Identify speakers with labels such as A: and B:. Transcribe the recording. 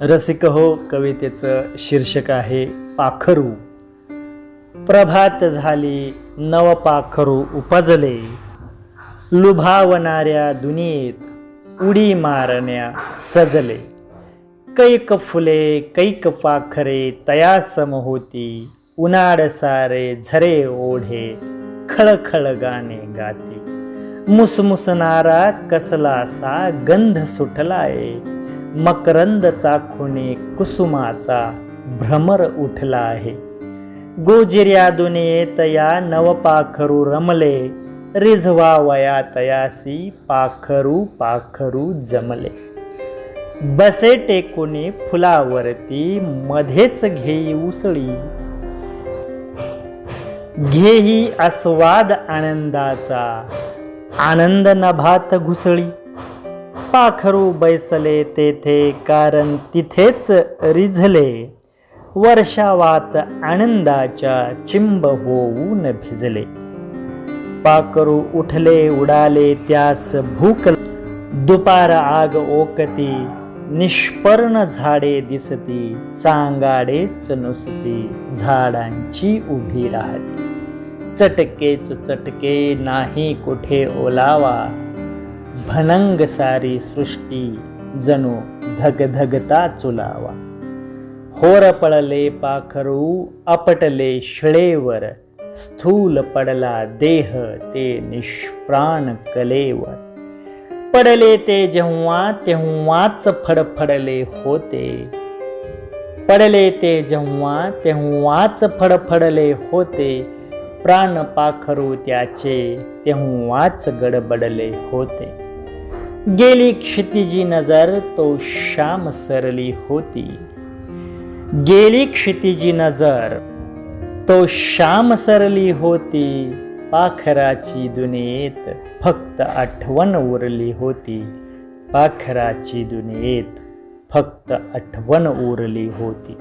A: रसिक हो कवितेचं शीर्षक आहे पाखरू. प्रभात झाली नवपाखरू उपजले. लुभावणाऱ्या दुनियेत उडी मारण्या सजले. कैक फुले कैक पाखरे तयासम होती. उन्हाळ सारे झरे ओढे खळखळ गाणे गाते. मुसमुसणारा कसलासा गंध सुटलाय. मकरंदचा चाखुने कुसुमाचा भ्रमर उठला आहे. गोजिर्या दुनियेत नवपाखरू रमले रिझवा वया तयासी पाखरू पाखरू जमले. बसे टेकुने फुलावरती मध्येच घेई उसळी. घेही आस्वाद आनंदाचा आनंद नभात घुसळी. पाखरू बैसले तेथे कारण तिथेच रिझले. वर्षावात आनंदाच्या चिंब होऊन भिजले. पाखरू उठले उडाले त्यास भूक दुपार आग ओकती निष्पर्ण झाडे दिसती सांगाडेच नुसती झाडांची उभी राहती. चटकेच चटके नाही कुठे ओलावा भनंग सारी सृष्टी जणू धगधगता चुलावा. होर पडले पाखरू अपटले शिळेवर स्थूल पडला देह ते निष्प्राण कलेवर. पडले ते जेव्हा तेव्हाच फडफडले होते. पडले ते जेव्हा तेव्हाच फडफडले होते. प्राण पाखरू त्याचे तेव्हाच गडबडले होते. गेली क्षितिजी नजर तो श्याम सरली होती. गेली क्षितिजी नजर तो श्याम सरली होती. पाखराची दुनियेत फक्त आठवण उरली होती. पाखराची दुनियेत फक्त आठवण उरली होती.